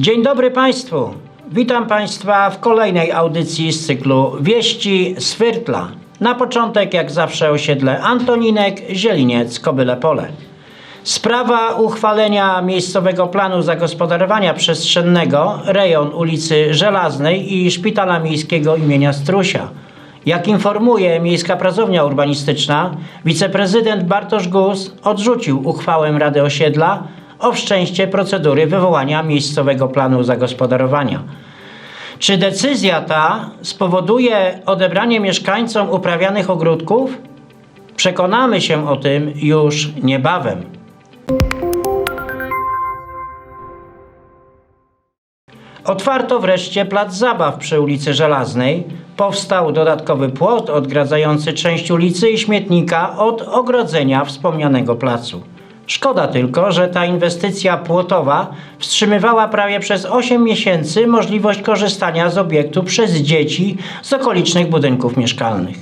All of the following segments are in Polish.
Dzień dobry Państwu. Witam Państwa w kolejnej audycji z cyklu Wieści z Fyrtla. Na początek, jak zawsze, osiedle Antoninek, Zieliniec, Kobyle Pole. Sprawa uchwalenia miejscowego planu zagospodarowania przestrzennego rejon ulicy Żelaznej i Szpitala Miejskiego imienia Strusia. Jak informuje Miejska Pracownia Urbanistyczna, wiceprezydent Bartosz Gus odrzucił uchwałę Rady Osiedla o wszczęście procedury wywołania miejscowego planu zagospodarowania. Czy decyzja ta spowoduje odebranie mieszkańcom uprawianych ogródków? Przekonamy się o tym już niebawem. Otwarto wreszcie plac zabaw przy ulicy Żelaznej. Powstał dodatkowy płot odgradzający część ulicy i śmietnika od ogrodzenia wspomnianego placu. Szkoda tylko, że ta inwestycja płotowa wstrzymywała prawie przez 8 miesięcy możliwość korzystania z obiektu przez dzieci z okolicznych budynków mieszkalnych.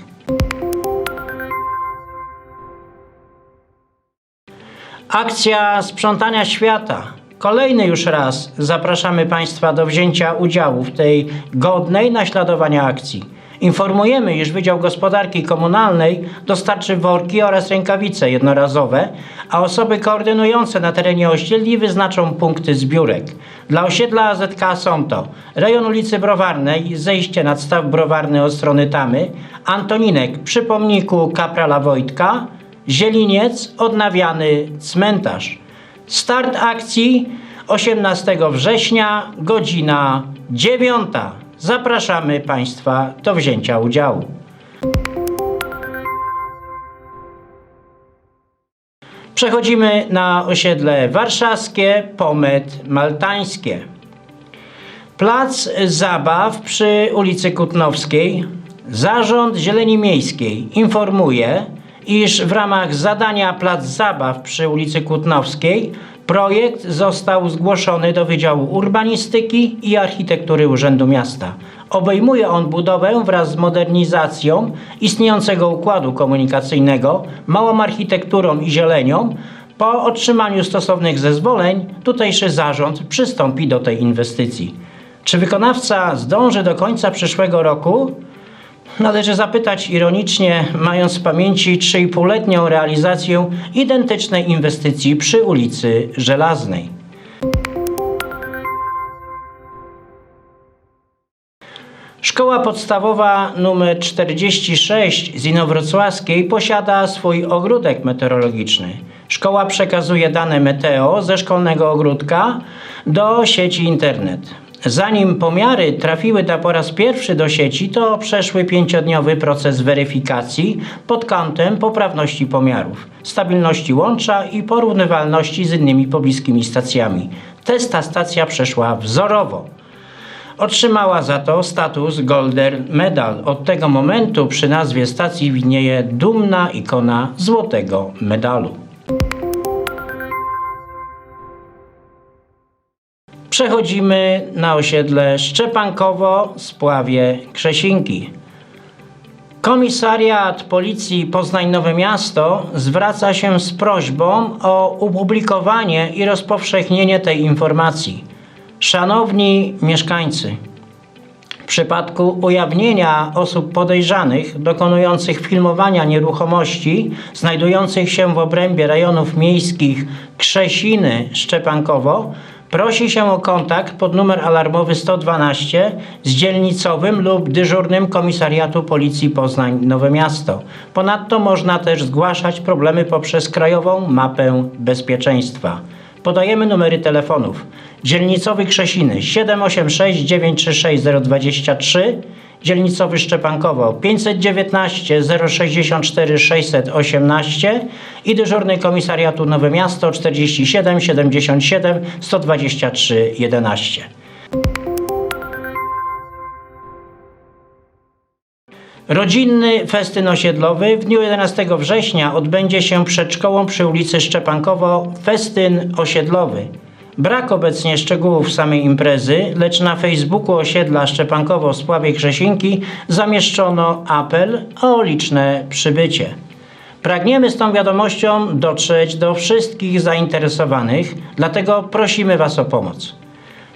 Akcja sprzątania świata. Kolejny już raz zapraszamy Państwa do wzięcia udziału w tej godnej naśladowania akcji. Informujemy, iż Wydział Gospodarki Komunalnej dostarczy worki oraz rękawice jednorazowe, a osoby koordynujące na terenie osiedli wyznaczą punkty zbiórek. Dla osiedla AZK są to rejon ulicy Browarnej, zejście nad staw Browarny od strony Tamy, Antoninek przy pomniku Kaprala Wojtka, Zieliniec, odnawiany cmentarz. Start akcji 18 września, godzina 9. Zapraszamy Państwa do wzięcia udziału. Przechodzimy na osiedle warszawskie, Pomet Maltańskie. Plac zabaw przy ulicy Kutnowskiej. Zarząd Zieleni Miejskiej informuje, iż w ramach zadania Plac Zabaw przy ulicy Kutnowskiej projekt został zgłoszony do Wydziału Urbanistyki i Architektury Urzędu Miasta. Obejmuje on budowę wraz z modernizacją istniejącego układu komunikacyjnego, małą architekturą i zielenią. Po otrzymaniu stosownych zezwoleń tutejszy zarząd przystąpi do tej inwestycji. Czy wykonawca zdąży do końca przyszłego roku? Należy zapytać ironicznie, mając w pamięci 3,5-letnią realizację identycznej inwestycji przy ulicy Żelaznej. Szkoła podstawowa nr 46 z Inowrocławskiej posiada swój ogródek meteorologiczny. Szkoła przekazuje dane meteo ze szkolnego ogródka do sieci internet. Zanim pomiary trafiły ta po raz pierwszy do sieci, to przeszły pięciodniowy proces weryfikacji pod kątem poprawności pomiarów, stabilności łącza i porównywalności z innymi pobliskimi stacjami. Test ta stacja przeszła wzorowo. Otrzymała za to status Golden Medal. Od tego momentu przy nazwie stacji widnieje dumna ikona złotego medalu. Przechodzimy na osiedle Szczepankowo, Spławie, Krzesinki. Komisariat Policji Poznań Nowe Miasto zwraca się z prośbą o opublikowanie i rozpowszechnienie tej informacji. Szanowni mieszkańcy, w przypadku ujawnienia osób podejrzanych dokonujących filmowania nieruchomości znajdujących się w obrębie rejonów miejskich Krzesiny, Szczepankowo, prosi się o kontakt pod numer alarmowy 112 z dzielnicowym lub dyżurnym Komisariatu Policji Poznań Nowe Miasto. Ponadto można też zgłaszać problemy poprzez Krajową Mapę Bezpieczeństwa. Podajemy numery telefonów. Dzielnicowy Krzesiny 786 936 023, dzielnicowy Szczepankowo 519 064 618 i dyżurny komisariatu Nowe Miasto 47 77 123 11. Rodzinny festyn osiedlowy w dniu 11 września odbędzie się przed szkołą przy ulicy Szczepankowo Festyn osiedlowy. Brak obecnie szczegółów samej imprezy, lecz na Facebooku osiedla Szczepankowo w Spławie Krzesinki zamieszczono apel o liczne przybycie. Pragniemy z tą wiadomością dotrzeć do wszystkich zainteresowanych, dlatego prosimy Was o pomoc.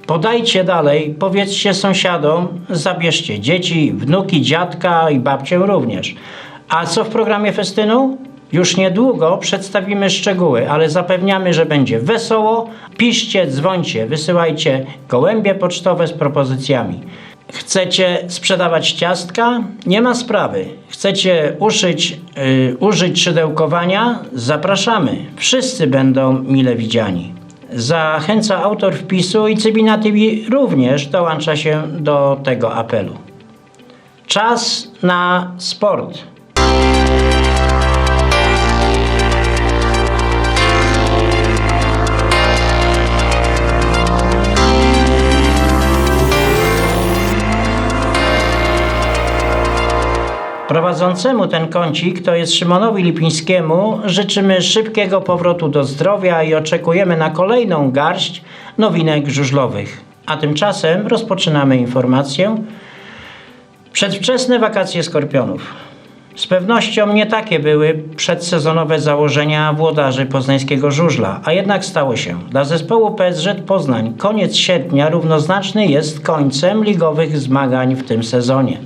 Podajcie dalej, powiedzcie sąsiadom, zabierzcie dzieci, wnuki, dziadka i babcię również. A co w programie festynu? Już niedługo przedstawimy szczegóły, ale zapewniamy, że będzie wesoło. Piszcie, dzwońcie, wysyłajcie gołębie pocztowe z propozycjami. Chcecie sprzedawać ciastka? Nie ma sprawy. Chcecie uszyć, y, użyć szydełkowania? Zapraszamy. Wszyscy będą mile widziani. Zachęca autor wpisu i Cybina TV również dołącza się do tego apelu. Czas na sport. Prowadzącemu ten kącik, to jest Szymonowi Lipińskiemu, życzymy szybkiego powrotu do zdrowia i oczekujemy na kolejną garść nowinek żużlowych. A tymczasem rozpoczynamy informację. Przedwczesne wakacje skorpionów. Z pewnością nie takie były przedsezonowe założenia włodarzy poznańskiego żużla, a jednak stało się. Dla zespołu PSZ Poznań koniec sierpnia równoznaczny jest końcem ligowych zmagań w tym sezonie.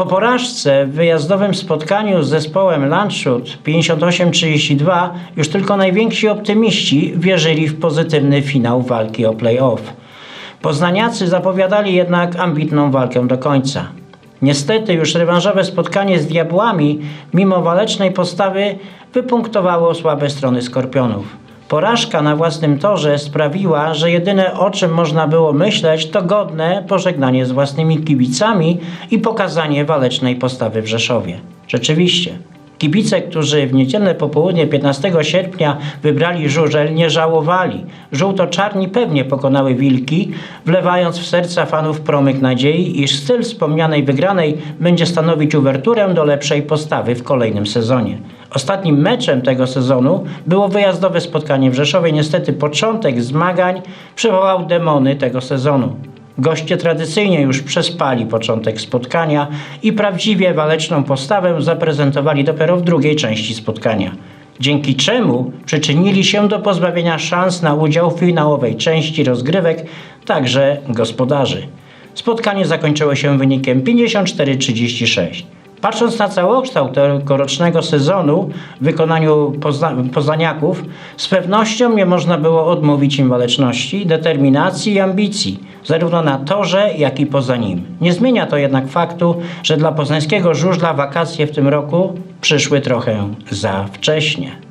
Po porażce w wyjazdowym spotkaniu z zespołem Landshut 58-32 już tylko najwięksi optymiści wierzyli w pozytywny finał walki o play-off. Poznaniacy zapowiadali jednak ambitną walkę do końca. Niestety już rewanżowe spotkanie z Diabłami, mimo walecznej postawy, wypunktowało słabe strony Skorpionów. Porażka na własnym torze sprawiła, że jedyne o czym można było myśleć to godne pożegnanie z własnymi kibicami i pokazanie walecznej postawy w Rzeszowie. Rzeczywiście. Kibice, którzy w niedzielne popołudnie 15 sierpnia wybrali żużel, nie żałowali. Żółto-czarni pewnie pokonały wilki, wlewając w serca fanów promyk nadziei, iż styl wspomnianej wygranej będzie stanowić uwerturę do lepszej postawy w kolejnym sezonie. Ostatnim meczem tego sezonu było wyjazdowe spotkanie w Rzeszowie. Niestety początek zmagań przywołał demony tego sezonu. Goście tradycyjnie już przespali początek spotkania i prawdziwie waleczną postawę zaprezentowali dopiero w drugiej części spotkania. Dzięki czemu przyczynili się do pozbawienia szans na udział w finałowej części rozgrywek także gospodarzy. Spotkanie zakończyło się wynikiem 54-36. Patrząc na całokształt tegorocznego sezonu w wykonaniu Pozna Poznaniaków, z pewnością nie można było odmówić im waleczności, determinacji i ambicji, zarówno na torze, jak i poza nim. Nie zmienia to jednak faktu, że dla poznańskiego żużla wakacje w tym roku przyszły trochę za wcześnie.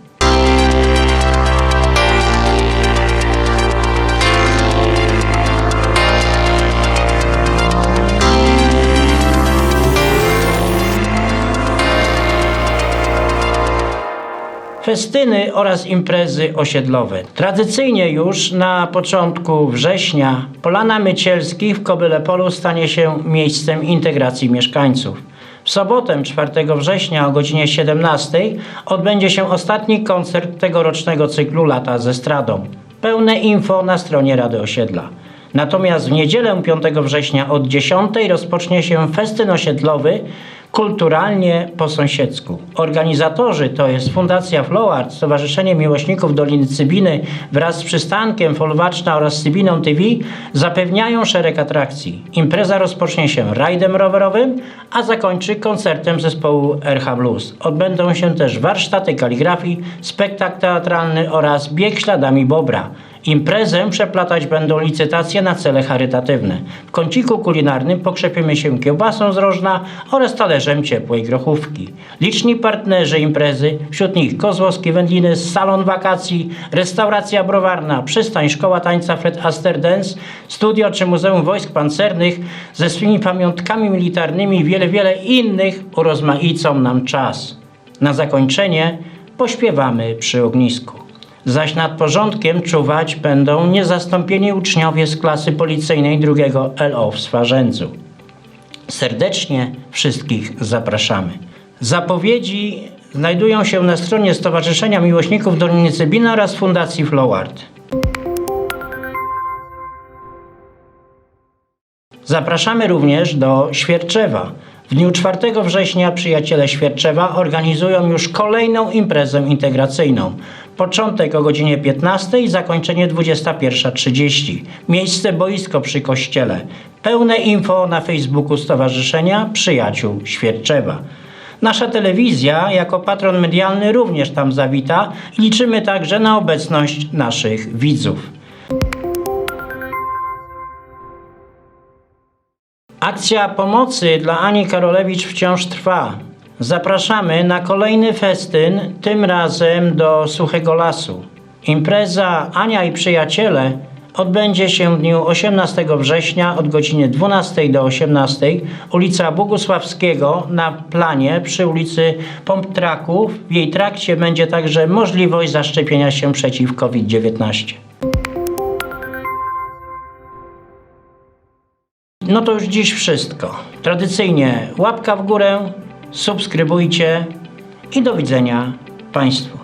Festyny oraz imprezy osiedlowe. Tradycyjnie już na początku września Polana Mycielskich w Kobylepolu stanie się miejscem integracji mieszkańców. W sobotę 4 września o godzinie 17 odbędzie się ostatni koncert tegorocznego cyklu Lata ze Stradą. Pełne info na stronie Rady Osiedla. Natomiast w niedzielę 5 września od 10 rozpocznie się festyn osiedlowy kulturalnie po sąsiedzku. Organizatorzy to jest Fundacja Flowart, Stowarzyszenie Miłośników Doliny Cybiny wraz z przystankiem Folwaczna oraz Cybiną TV zapewniają szereg atrakcji. Impreza rozpocznie się rajdem rowerowym, a zakończy koncertem zespołu RH Blues. Odbędą się też warsztaty kaligrafii, spektakl teatralny oraz bieg śladami Bobra. Imprezę przeplatać będą licytacje na cele charytatywne. W kąciku kulinarnym pokrzepimy się kiełbasą z rożna oraz talerzem ciepłej grochówki. Liczni partnerzy imprezy, wśród nich Kozłowskie Wędliny, Salon Wakacji, Restauracja Browarna, Przystań Szkoła Tańca Fred Aster Dance, Studio czy Muzeum Wojsk Pancernych ze swymi pamiątkami militarnymi i wiele, wiele innych urozmaicą nam czas. Na zakończenie pośpiewamy przy ognisku zaś nad porządkiem czuwać będą niezastąpieni uczniowie z klasy policyjnej drugiego LO w Swarzędzu. Serdecznie wszystkich zapraszamy. Zapowiedzi znajdują się na stronie Stowarzyszenia Miłośników Doliny Cybina oraz Fundacji Flowart. Zapraszamy również do Świerczewa. W dniu 4 września przyjaciele Świerczewa organizują już kolejną imprezę integracyjną. Początek o godzinie 15 i zakończenie 21.30. Miejsce boisko przy kościele. Pełne info na Facebooku Stowarzyszenia Przyjaciół Świerczewa. Nasza telewizja jako patron medialny również tam zawita liczymy także na obecność naszych widzów. Akcja pomocy dla Ani Karolewicz wciąż trwa. Zapraszamy na kolejny festyn, tym razem do Suchego Lasu. Impreza Ania i Przyjaciele odbędzie się w dniu 18 września od godziny 12 do 18 ulica Bogusławskiego na planie przy ulicy Pomptraków. W jej trakcie będzie także możliwość zaszczepienia się przeciw COVID-19. No to już dziś wszystko. Tradycyjnie łapka w górę, subskrybujcie i do widzenia Państwu.